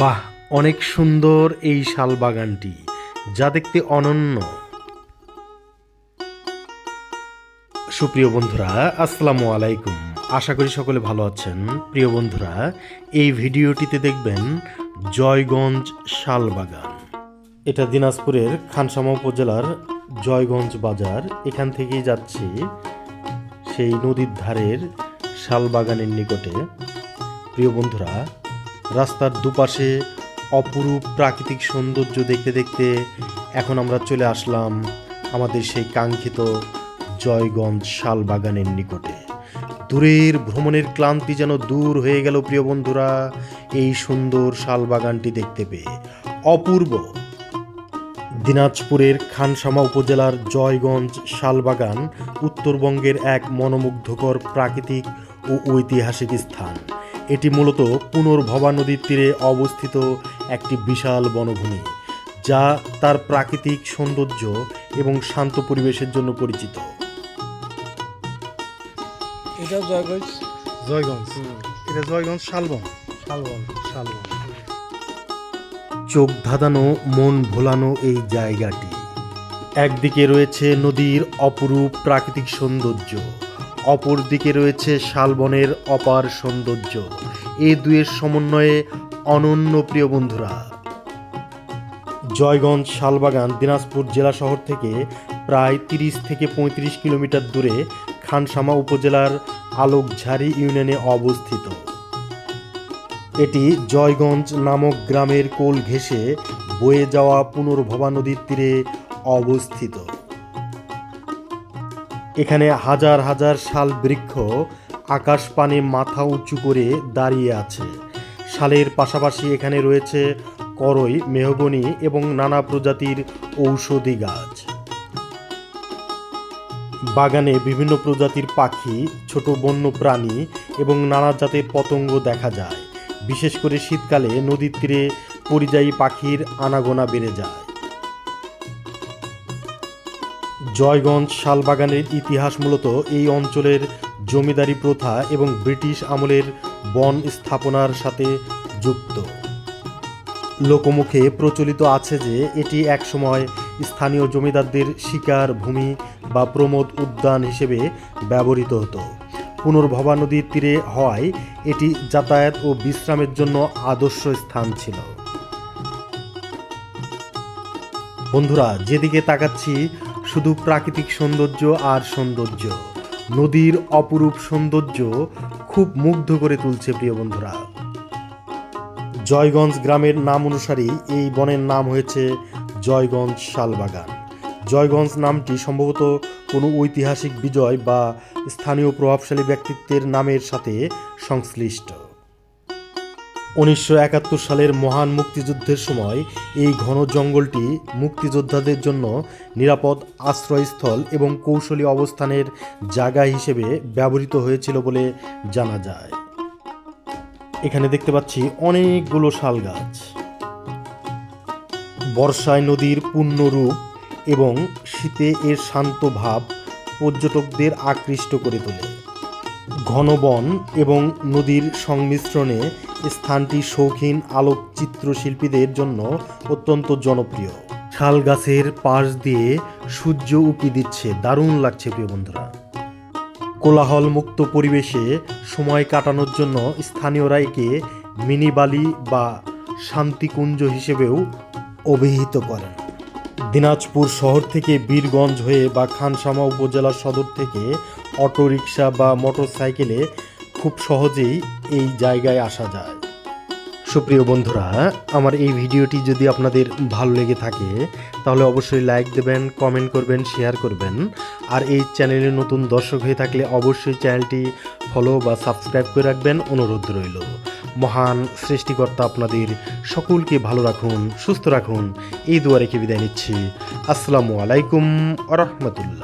বাহ, অনেক সুন্দর এই শাল বাগানটি যা দেখতে অনন্য। সুপ্রিয় বন্ধুরা, আসসালামু আলাইকুম। আশা করি সকলে ভালো আছেন। প্রিয় বন্ধুরা, এই ভিডিওটিতে দেখবেন জয়গঞ্জ শাল বাগান এটা দিনাজপুরের খানসামা উপজেলার জয়গঞ্জ বাজার। এখান থেকেই যাচ্ছি সেই নদীর ধারের শাল বাগানের নিকটে। প্রিয় বন্ধুরা রাস্তার দুপাশে অপরূপ প্রাকৃতিক সৌন্দর্য দেখতে দেখতে এখন আমরা চলে আসলাম আমাদের সেই কাঙ্ক্ষিত জয়গঞ্জ শাল বাগানের নিকটে। দূরের ভ্রমণের ক্লান্তি যেন দূর হয়ে গেল প্রিয় বন্ধুরা, এই সুন্দর শাল বাগানটি দেখতে পেয়ে। অপূর্ব। দিনাজপুরের খানসামা উপজেলার জয়গঞ্জ শালবাগান উত্তরবঙ্গের এক মনোমুগ্ধকর প্রাকৃতিক ও ঐতিহাসিক স্থান। এটি মূলত পুনর্ভবা নদীর তীরে অবস্থিত একটি বিশাল বনভূমি যা তার প্রাকৃতিক সৌন্দর্য এবং শান্ত পরিবেশের জন্য পরিচিত। এটা জয়গঞ্জ? জয়গঞ্জ। এটা জয়গঞ্জ শালবন। শালবন শালবন। চোখ ধাঁধানো মন ভোলানো এই জায়গাটি। একদিকে রয়েছে নদীর অপরূপ প্রাকৃতিক সৌন্দর্য। অপর দিকে রয়েছে শালবনের অপার সৌন্দর্য। এ দুয়ের সমন্বয়ে অনন্য প্রিয় বন্ধুরা, জয়গঞ্জ শালবাগান দিনাজপুর জেলা শহর থেকে প্রায় তিরিশ থেকে পঁয়ত্রিশ কিলোমিটার দূরে খানসামা উপজেলার আলোকঝাড়ি ইউনিয়নে অবস্থিত। এটি জয়গঞ্জ নামক গ্রামের কোল ঘেঁষে বয়ে যাওয়া পুনর্ভবা নদীর তীরে অবস্থিত। এখানে হাজার হাজার শাল বৃক্ষ আকাশ পানে মাথা উঁচু করে দাঁড়িয়ে আছে। শালের পাশাপাশি এখানে রয়েছে করই, মেহগনি এবং নানা প্রজাতির ঔষধি গাছ। বাগানে বিভিন্ন প্রজাতির পাখি, ছোট বন্য প্রাণী এবং নানা জাতের পতঙ্গ দেখা যায়। বিশেষ করে শীতকালে নদীর তীরে পরিযায়ী পাখির আনাগোনা বেড়ে যায়। জয়গঞ্জ শালবাগানের ইতিহাস মূলত এই অঞ্চলের জমিদারি প্রথা এবং ব্রিটিশ আমলের বন স্থাপনার সাথে যুক্ত। লোকমুখে প্রচলিত আছে যে এটি একসময় স্থানীয় জমিদারদের শিকার ভূমি বা প্রমোদ উদ্যান হিসেবে ব্যবহৃত হতো। পুনর্ভবা নদীর তীরে হওয়ায় এটি যাতায়াত ও বিশ্রামের জন্য আদর্শ স্থান ছিল। বন্ধুরা, যেদিকে তাকাচ্ছি শুধু প্রাকৃতিক সৌন্দর্য আর সৌন্দর্য। নদীর অপরূপ সৌন্দর্য খুব মুগ্ধ করে তুলছে প্রিয় বন্ধুরা। জয়গঞ্জ গ্রামের নাম অনুসারে এই বনের নাম হয়েছে জয়গঞ্জ শালবাগান। জয়গঞ্জ নামটি সম্ভবত কোনো ঐতিহাসিক বিজয় বা স্থানীয় প্রভাবশালী ব্যক্তিত্বের নামের সাথে সংশ্লিষ্ট। উনিশশো একাত্তর সালের মহান মুক্তিযুদ্ধের সময় এই ঘন জঙ্গলটি মুক্তিযোদ্ধাদের জন্য নিরাপদ আশ্রয়স্থল এবং কৌশলী অবস্থানের জায়গা হিসেবে ব্যবহৃত হয়েছিল বলে জানা যায়। এখানে দেখতে পাচ্ছি অনেকগুলো শাল গাছ। বর্ষায় নদীর পূর্ণরূপ এবং শীতে এর শান্ত ভাব পর্যটকদের আকৃষ্ট করে তোলে। ঘন বন এবং নদীর সংমিশ্রণে স্থানটি শৌখিন আলোকচিত্র শিল্পীদের জন্য অত্যন্ত জনপ্রিয়। শাল গাছের পাশ দিয়ে সূর্য উকি দিচ্ছে, দারুণ লাগছে প্রিয় বন্ধুরা। কোলাহল মুক্ত পরিবেশে সময় কাটানোর জন্য স্থানীয়রা একে মিনি বালি বা শান্তিকুঞ্জ হিসেবেও অভিহিত করেন। দিনাজপুর শহর থেকে বীরগঞ্জ হয়ে বা খানসামা উপজেলা সদর থেকে অটোরিকশা বা মোটরসাইকেলে খুব সহজেই এই জায়গায় আসা যায়। সুপ্রিয় বন্ধুরা, আমার এই ভিডিওটি যদি আপনাদের ভালো লেগে থাকে, তাহলে অবশ্যই লাইক দেবেন, কমেন্ট করবেন, শেয়ার করবেন। আর এই চ্যানেলে নতুন দর্শক হয়ে থাকলে অবশ্যই চ্যানেলটি ফলো বা সাবস্ক্রাইব করে রাখবেন। অনুরোধ রইল। মহান সৃষ্টিকর্তা আপনাদের সকলকে ভালো রাখুন, সুস্থ রাখুন। এই দুয়ারে রেখে বিদায় নিচ্ছি। আসসালামু আলাইকুম আ রহমতুল্লাহ।